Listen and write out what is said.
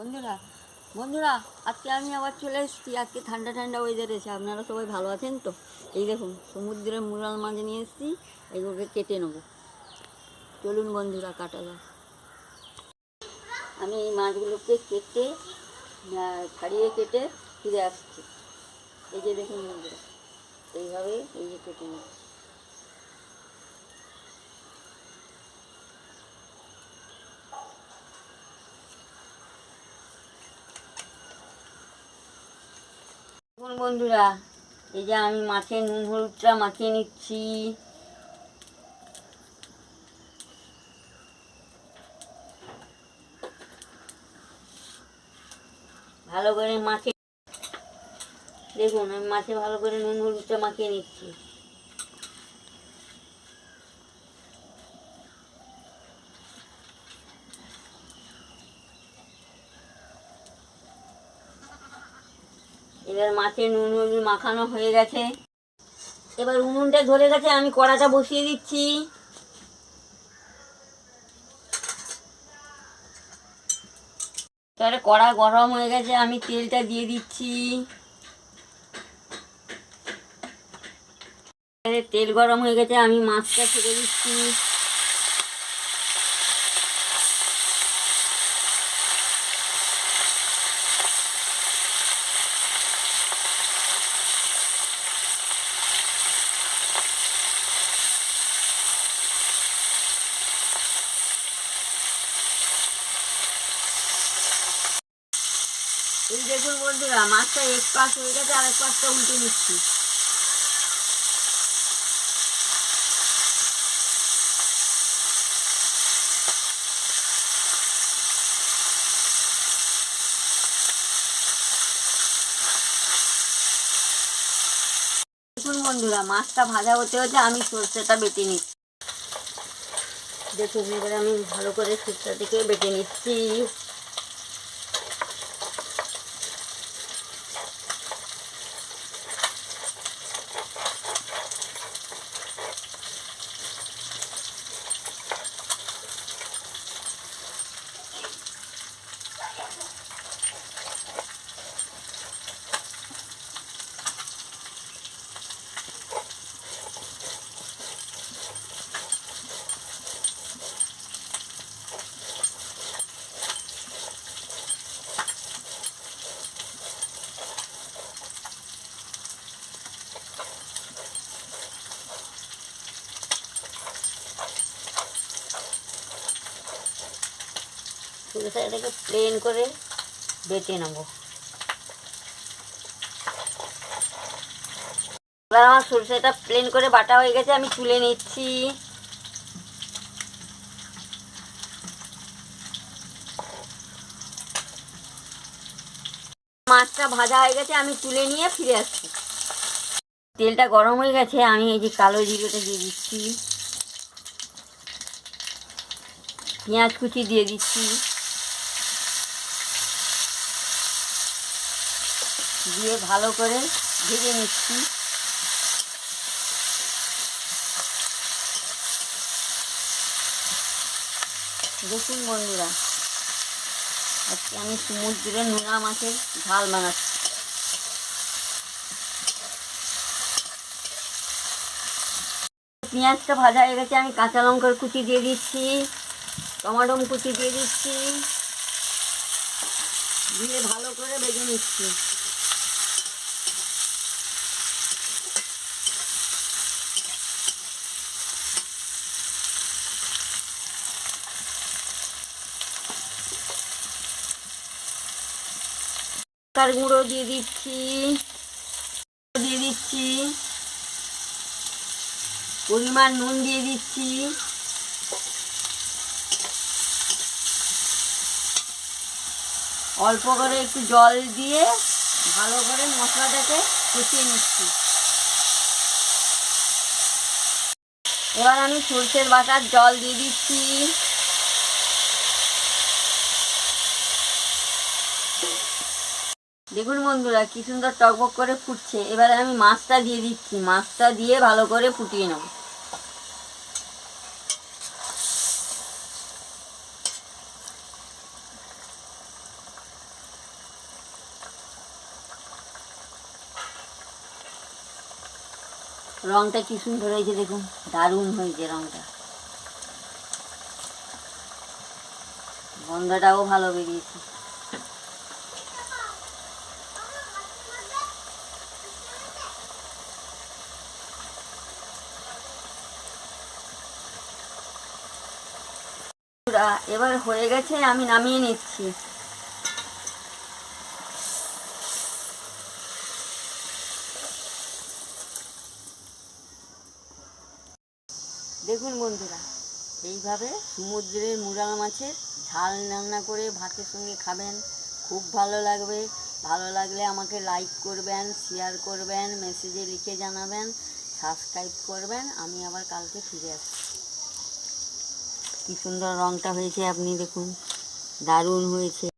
বন্ধুরা বন্ধুরা, আজকে আমি আবার চলে এসেছি। আজকে ঠান্ডা ঠান্ডা ওয়েদার এসে আপনারা সবাই ভালো আছেন তো? এই দেখুন সমুদ্রের মুরাল মাছ নিয়ে এসেছি, এগুলোকে কেটে নেব। চলুন বন্ধুরা, কাটা যাক। আমি এই মাছগুলোকে কেটে ছাড়িয়ে কেটে ফিরে আসছি। এই যে দেখুন বন্ধুরা, এইভাবে এই যে কেটে নেব বন্ধুরা, এই যে আমি মাছে নুন হলুদটা মাখিয়ে নিচ্ছি। ভালো করে মাছে দেখুন, আমি মাছে ভালো করে নুন হলুদটা মাখিয়ে নিচ্ছি। এবার মাছের নুন হলুদ মাখানো হয়ে গেছে। এবার উনুনটা ধরে গেছে, আমি কড়াটা বসিয়ে দিচ্ছি। তাহলে কড়া গরম হয়ে গেছে, আমি তেলটা দিয়ে দিচ্ছি। এবারে তেল গরম হয়ে গেছে, আমি মাছটা ছেড়ে দিচ্ছি। দেখুন বন্ধুরা, মাছটা এক পাশ হয়ে গেছে আর এক পাশটা উল্টে নিচ্ছি। দেখুন বন্ধুরা, মাছটা ভাজা হতে হতে আমি সর্ষেটা বেটে নিচ্ছি। দেখুন, এবারে আমি ভালো করে সর্ষেটা থেকে বেটে নিচ্ছি। সরষেটাকে প্লেন করে বেটে নেব। এবার আমার সরষেটা প্লেন করে বাটা হয়ে গেছে, আমি তুলে নিচ্ছি। মাছটা ভাজা হয়ে গেছে, আমি তুলে নিয়ে ফিরে আসছি। তেলটা গরম হয়ে গেছে, আমি এই যে কালো জিরেটা দিয়ে দিচ্ছি। পেঁয়াজ কুচি দিয়ে দিচ্ছি। দিয়ে ভালো করে ভেজে নিচ্ছি। দেখুন বন্ধুরা, আজকে আমি সমুদ্রের নোনা মাছের ঝাল বানাচ্ছি। পেঁয়াজটা ভাজা হয়ে গেছে, আমি কাঁচা লঙ্কার কুচি দিয়ে দিচ্ছি টমাটো কুচি দিয়ে দিচ্ছি, দিয়ে ভালো করে ভেজে নিচ্ছি। লঙ্কার গুঁড়ো দিয়ে দিচ্ছি। দিয়ে দিচ্ছি। পরিমাণ নুন দিয়ে দিচ্ছি। অল্প করে একটু জল দিয়ে ভালো করে মশলাটাকে কষিয়ে নিচ্ছি। এবার আমি সর্ষের বাটার জল দিয়ে দিচ্ছি। দেখুন বন্ধুরা, কি সুন্দর টকবক করে ফুটছে। এবারে আমি মাছটা দিয়ে দিচ্ছি। মাছটা দিয়ে ভালো করে ফুটিয়ে নেব। রংটা কি সুন্দর হয়েছে দেখুন। দারুণ হয়েছে রংটা। গন্ধটাও ভালো বেরিয়েছে। বন্ধুরা, এবার হয়ে গেছে আমি নামিয়ে নিচ্ছি। দেখুন বন্ধুরা এইভাবে সমুদ্রের মুরাল মাছের ঝাল রান্না করে ভাতের সঙ্গে খাবেন। খুব ভালো লাগবে। ভালো লাগলে আমাকে লাইক করবেন শেয়ার করবেন মেসেজে লিখে জানাবেন সাবস্ক্রাইব করবেন। আমি আবার কালকে ফিরে আসছি। কি সুন্দর রংটা হয়েছে আপনি দেখুন। দারুণ হয়েছে।